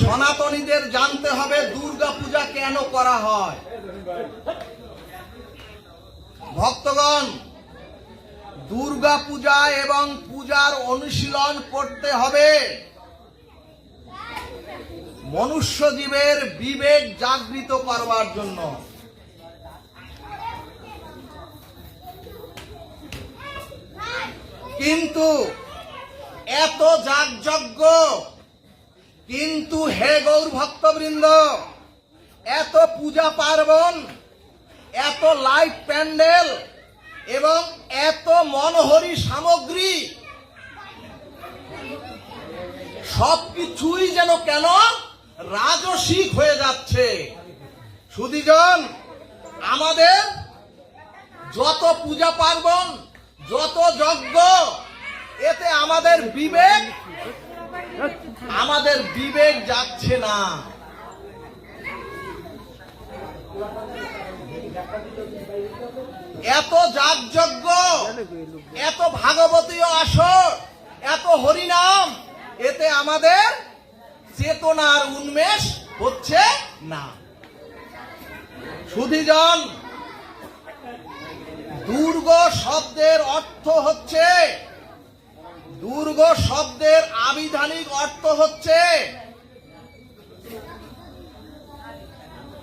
সনাতনীদের জানতে হবে দুর্গা পূজা কেন করা হয়। ভক্তগণ দুর্গা পূজা এবং পূজার অনুশীলন করতে হবে। মনুষ্য জীবের বিবেক জাগৃত করবার জন্য। কিন্তু এত যাগযজ্ঞ কিন্তু হে গৌর ভক্তবৃন্দ, এত পূজা পার্বণ, এত লাইট প্যান্ডেল এবং এত মনোহরি সামগ্রী, সবকিছুই যেন কেন রাজসিক হয়ে যাচ্ছে। সুদীজন আমাদের যত পূজা পার্বণ, যত যজ্ঞ, এতে আমাদের বিবেক আমাদের বিবেক যাচ্ছে না। এত যাগযজ্ঞ, এত ভাগবতীয় আসর, এত হরিনাম, এতে আমাদের চেতনার উন্মেষ হচ্ছে না। সুধীজন, দুর্গ শব্দের অর্থ হচ্ছে দুর্গ শব্দের আবিধানিক অর্থ হচ্ছে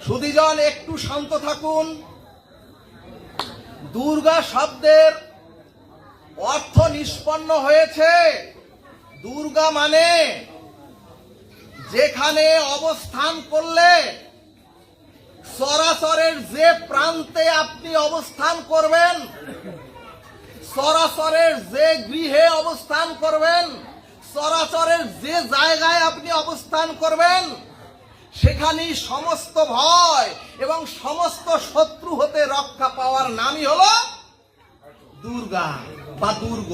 সুধীজন একটু শান্ত থাকুন। দুর্গা শব্দের অর্থ নিষ্পন্ন হয়েছে। দুর্গা মানে যেখানে অবস্থান করলে সরাসরের যে প্রান্তে আপনি অবস্থান করবেন সরাসরের যে গৃহে অবস্থান করবেন, সরাসরের যে জায়গায় আপনি অবস্থান করবেন, সেখানেই সমস্ত ভয় এবং সমস্ত শত্রু হতে রক্ষা পাওয়ার নামই হলো দুর্গা বা দুর্গ।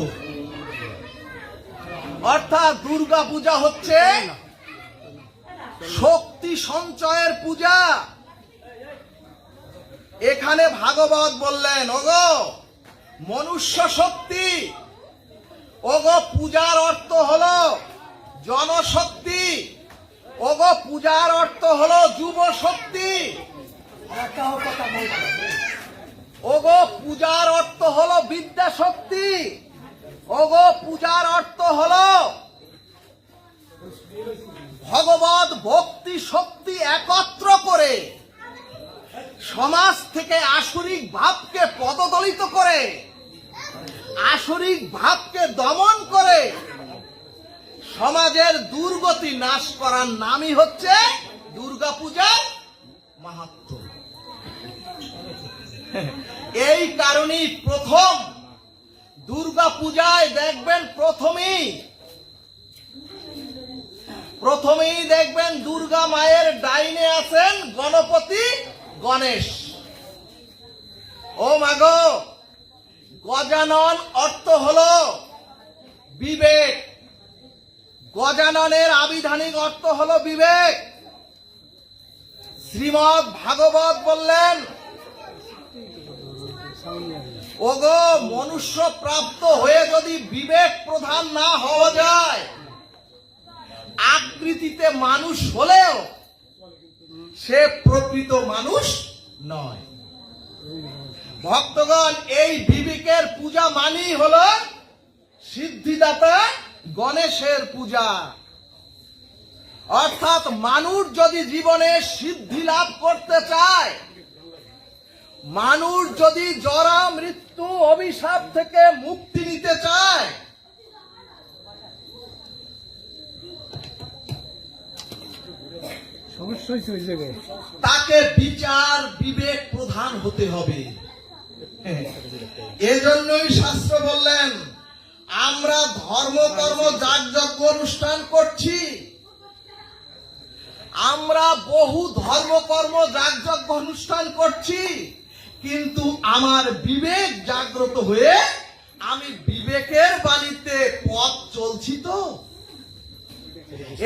অর্থাৎ দুর্গা পূজা হচ্ছে শক্তি সঞ্চয়ের পূজা। এখানে ভাগবত বললেন, ওগো মনুষ্য শক্তি। ওগো, পূজার অর্থ হলো জনশক্তি। ওগো, পূজার অর্থ হলো যুব শক্তি ওগো, পূজার অর্থ হলো বিদ্যা শক্তি ওগো, পূজার অর্থ হলো ভগবত ভক্তি শক্তি একত্র করে সমাজ থেকে আসরিক ভাবকে পদদলিত করে, আসরিক ভাবকে দমন করে, সমাজের দুর্গতি নাশ করার নামই হচ্ছে দুর্গা পূজার মাহাত্ম। এই কারণেই প্রথম দুর্গা পূজায় দেখবেন প্রথমেই প্রথমেই দেখবেন দুর্গা মায়ের ডাইনে আছেন গণপতি গণেশ। ও মাগো গজানন অর্থ হলো বিবেক। গজাননের আবিধানিক অর্থ হলো বিবেক। শ্রীমদ ভাগবত বললেন, ওগো, মনুষ্য প্রাপ্ত হয়ে যদি বিবেক প্রধান না হওয়া যায়, আকৃতিতে মানুষ হলেও সে প্রকৃত মানুষ নয়। ভক্তগণ, এই বিবেকের পূজা মানেই হলো সিদ্ধিদাতা গণেশের পূজা। অর্থাৎ মানুষ যদি জীবনে সিদ্ধি লাভ করতে চায়, মানুষ যদি জরা মৃত্যু অভিশাপ থেকে মুক্তি নিতে চায় সমস্যা হয়েছে ওই জায়গায় তাকে বিচার বিবেক প্রধান হতে হবে। এজন্যই শাস্ত্র বললেন, আমরা ধর্ম, কর্ম, যাগযজ্ঞ অনুষ্ঠান করছি। আমরা বহু ধর্ম, কর্ম, যাগযজ্ঞ অনুষ্ঠান করছি, কিন্তু আমার বিবেক জাগ্রত হয়ে আমি বিবেকের বাণীতে পথ চলছি তো।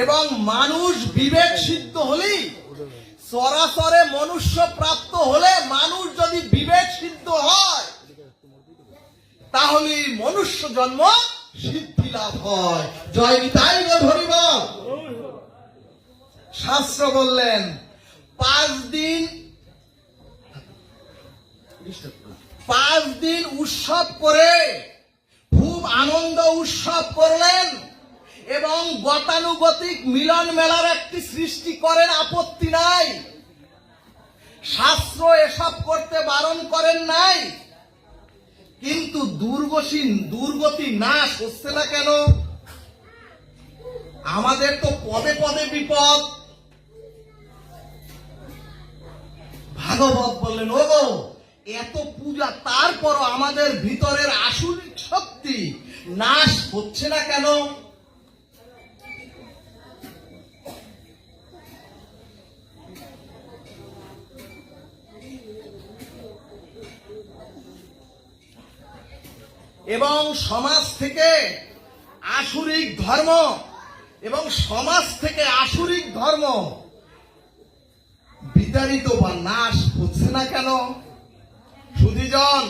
এবং মানুষ বিবেক সিদ্ধ হলেই, সরাসরে মনুষ্য প্রাপ্ত হলে মানুষ যদি বিবেক সিদ্ধ হয় তাহলে মনুষ্য জন্ম সিদ্ধি লাভ হয়। জয় নিতাই ধরিব। শাস্ত্র বললেন, পাঁচ দিন পাঁচ দিন উৎসব করে, খুব আনন্দ উৎসব করলেন এবং গতানুগতিক মিলন মেলার একটি সৃষ্টি করেন, আপত্তি নাই। শাস্ত্র এসব করতে বারণ করেন নাই। কিন্তু দুর্গসী, দুর্গতি নাশ হচ্ছে না কেন? আমাদের তো পদে পদে বিপদ। ভাগবত বললেন ও এত পূজা, তারপরও আমাদের ভিতরের আসরিক শক্তি নাশ হচ্ছে না কেন? এবং সমাজ থেকে আসুরিক ধর্ম এবং সমাজ থেকে আসুরিক ধর্ম বিতাড়িত বা নাশ হচ্ছে না কেন? সুধীজন,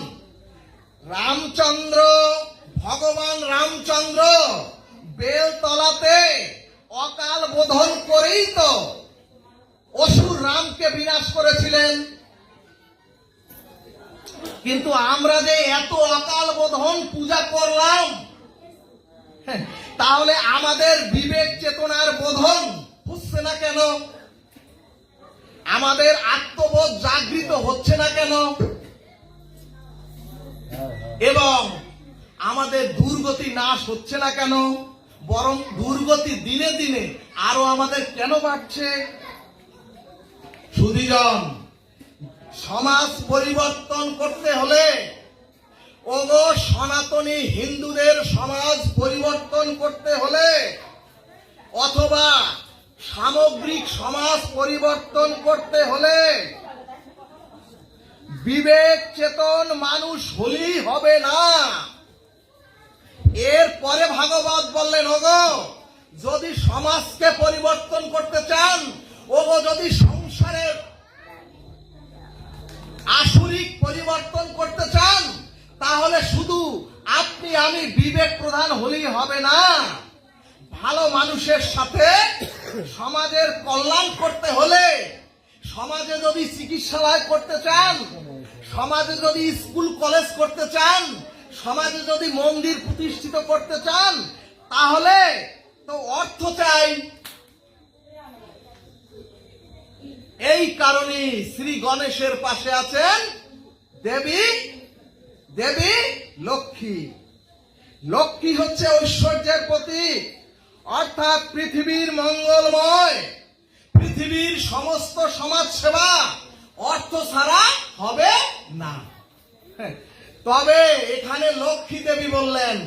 রামচন্দ্র, ভগবান রামচন্দ্র বেলতলাতে অকাল বোধন করেই তো অসুর রামকে বিনাশ করেছিলেন। কিন্তু আমরা যে এত অকাল বোধন পূজা করলাম। হ্যাঁ, তাহলে আমাদের বিবেক চেতনার বোধন হচ্ছে না কেন? আমাদের আত্মবোধ জাগৃত হচ্ছে না কেন? এবং আমাদের দুর্গতি নাশ হচ্ছে না কেন? বরং দুর্গতি দিনে দিনে আরও আমাদের কেন বাড়ছে? সুদীজন সমাজ পরিবর্তন করতে হলে ওগো সনাতনী হিন্দুদের সমাজ পরিবর্তন করতে হলে অথবা সামগ্রিক সমাজ পরিবর্তন করতে হলে বিবেক চেতন মানুষ হলেই হবে না। এর পরে ভাগবত বললেন, ওগো যদি সমাজকে পরিবর্তন করতে চান, ওগো যদি সংসারের আসরিক পরিবর্তন করতে চান তাহলে শুধু আপনি, আমি বিবেক প্রধান হলেই হবে না। ভালো মানুষের সাথে সমাজের কল্যাণ করতে হলে সমাজে যদি চিকিৎসালয় করতে চান, সমাজে যদি স্কুল, কলেজ করতে চান, সমাজে যদি মন্দির প্রতিষ্ঠিত করতে চান, তাহলে তো অর্থ চাই। এই কারণে শ্রী গণেশের পাশে আছেন দেবী দেবী লক্ষ্মী। লক্ষ্মী হচ্ছে ঐশ্বর্যের প্রতীক। অর্থাৎ পৃথিবীর মঙ্গলময়। পৃথিবীর সমস্ত সমাজ সেবা অর্থ ছাড়া হবে না। হ্যাঁ, তবে এখানে লক্ষ্মী দেবী বললেন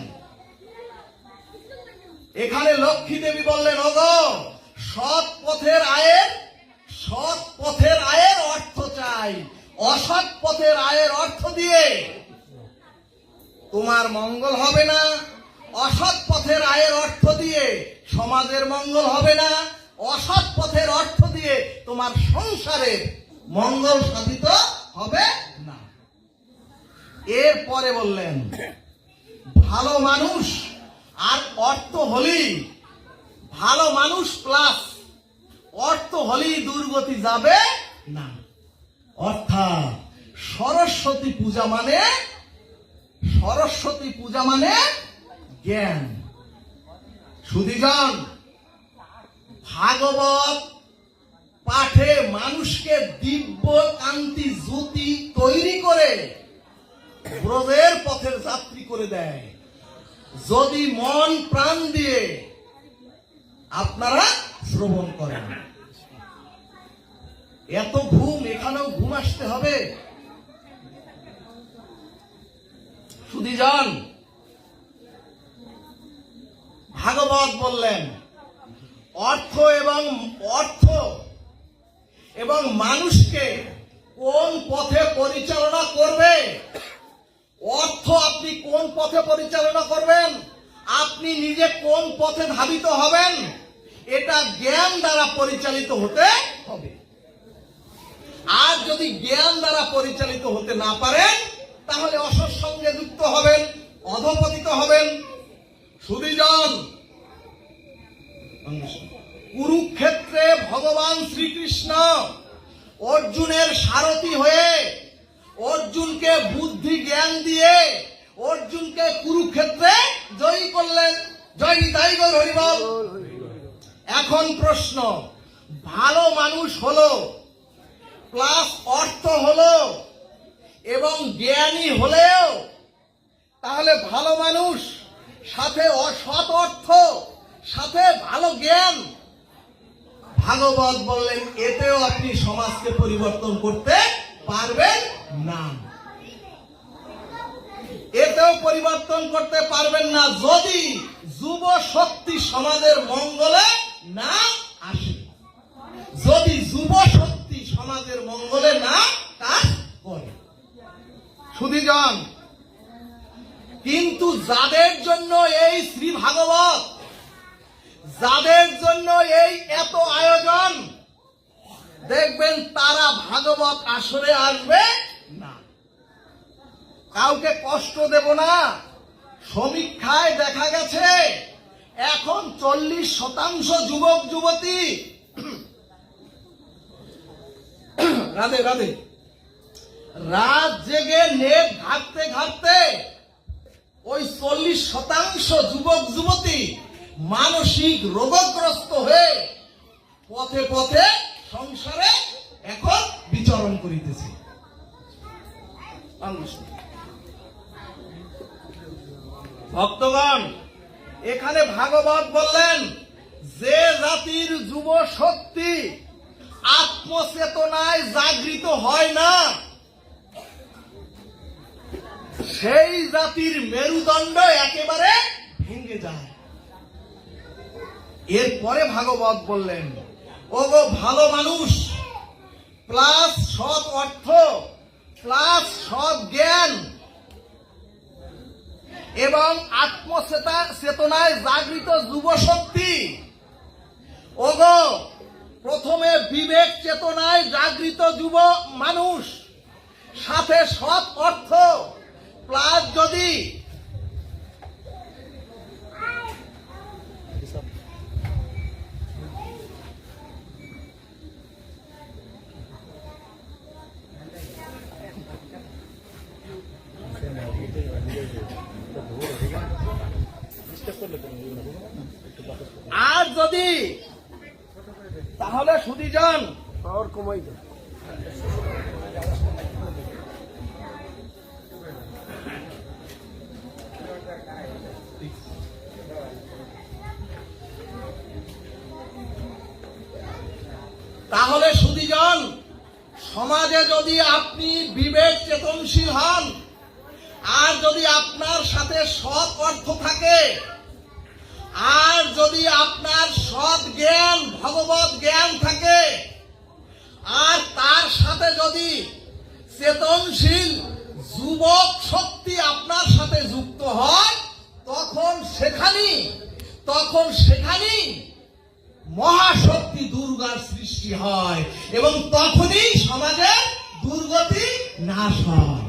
এখানে লক্ষ্মী দেবী বললেন ওগো সৎ পথের আয়ের সৎ পথের আয়ের অর্থ চাই। অসৎ পথের আয়ের অর্থ দিয়ে তোমার মঙ্গল হবে না। অসৎ পথের আয়ের অর্থ দিয়ে সমাজের মঙ্গল হবে না। অসৎ পথের অর্থ দিয়ে তোমার সংসারের মঙ্গল সাধিত হবে না। এরপরে বললেন, ভালো মানুষ আর অর্থ হলেই ভালো মানুষ প্লাস অর্থ হলেই দুর্গতি যাবে না। অর্থাৎ সরস্বতী পূজা মানে সরস্বতী পূজা মানে জ্ঞান। সুদীজন, ভাগবত পাঠে মানুষকে দিব্য কান্তি জ্যোতি তৈরি করে ব্রজের পথের যাত্রী করে দেয়। যদি মন প্রাণ দিয়ে আপনারা শ্রবণ করেন। এত ঘুম, এখানেও ঘুম আসতে হবে। সুদীজন ভাগবত বললেন, অর্থ এবং অর্থ এবং মানুষকে কোন পথে পরিচালনা করবে? অর্থ আপনি কোন পথে পরিচালনা করবেন? আপনি নিজে কোন পথে ধাবিত হবেন? এটা জ্ঞান দ্বারা পরিচালিত হতে হবে। আর যদি জ্ঞান দ্বারা পরিচালিত হতে না পারেন, তাহলে অসৎ সঙ্গে যুক্ত হবেন, অধপতিত হবেন। সুদীজন, কুরুক্ষেত্রে ভগবান শ্রীকৃষ্ণ অর্জুনের সারথি হয়ে অর্জুনকে বুদ্ধি জ্ঞান দিয়ে অর্জুনকে কুরুক্ষেত্রে জয়ী করলেন। জয় নিতাই গৌর এখন প্রশ্ন, ভালো মানুষ হলো প্লাস অর্থ হলো, এবং জ্ঞানী হলেও তাহলে ভালো মানুষ, সাথে অসৎ অর্থ, সাথে ভালো জ্ঞান। ভাগবত বললেন, এতেও আপনি সমাজকে পরিবর্তন করতে পারবেন না। এতেও পরিবর্তন করতে পারবেন না যদি যুব শক্তি সমাজের মঙ্গলে না আসে। যদি যুব শক্তি সমাজের মঙ্গলে না কাজ করে। সুধীজন কিন্তু যাদের জন্য এই শ্রী ভাগবত, যাদের জন্য এই এত আয়োজন, দেখবেন তারা ভাগবত আসরে আসবে না। কাউকে কষ্ট দেব না। সমীক্ষায় দেখা গেছে, এখন চল্লিশ শতাংশ যুবক, যুবতী। রাধে রাধে। রাত জেগে নেট ঘাটতে ঘাটতে ওই চল্লিশ শতাংশ যুবক, যুবতী মানসিক রোগগ্রস্ত হয়ে পথে পথে সংসারে এখন বিচরণ করিতেছে। ভক্তগণ, এখানে ভাগবত বললেন, যে জাতির যুব শক্তি আত্মচেতনায় জাগৃত হয় না সেই জাতির মেরুদণ্ড একেবারে ভেঙে যায়। এরপরে ভাগবত বললেন ও গো ভালো মানুষ, প্লাস সৎ অর্থ, প্লাস সৎ জ্ঞান এবং আত্মচেতা চেতনায় জাগৃত যুব শক্তি ওগো প্রথমে বিবেক চেতনায় জাগৃত যুব মানুষ, সাথে সৎ অর্থ যদি আর যদি তাহলে সুদীজন পাওয়ার কমাই দেয় তাহলে সুদীজন, সমাজে যদি আপনি বিবেক চেতনশীল হন, আর যদি আপনার সাথে সৎ অর্থ থাকে, আর যদি আপনার সৎ জ্ঞান, ভগবত জ্ঞান থাকে, আর তার সাথে যদি চেতনশীল যুবক শক্তি আপনার সাথে যুক্ত হয়, তখন সেখানেই তখন সেখানেই মহাশক্তি দুর্গার সৃষ্টি হয় এবং তখনই সমাজের দুর্গতি নাশ হয়।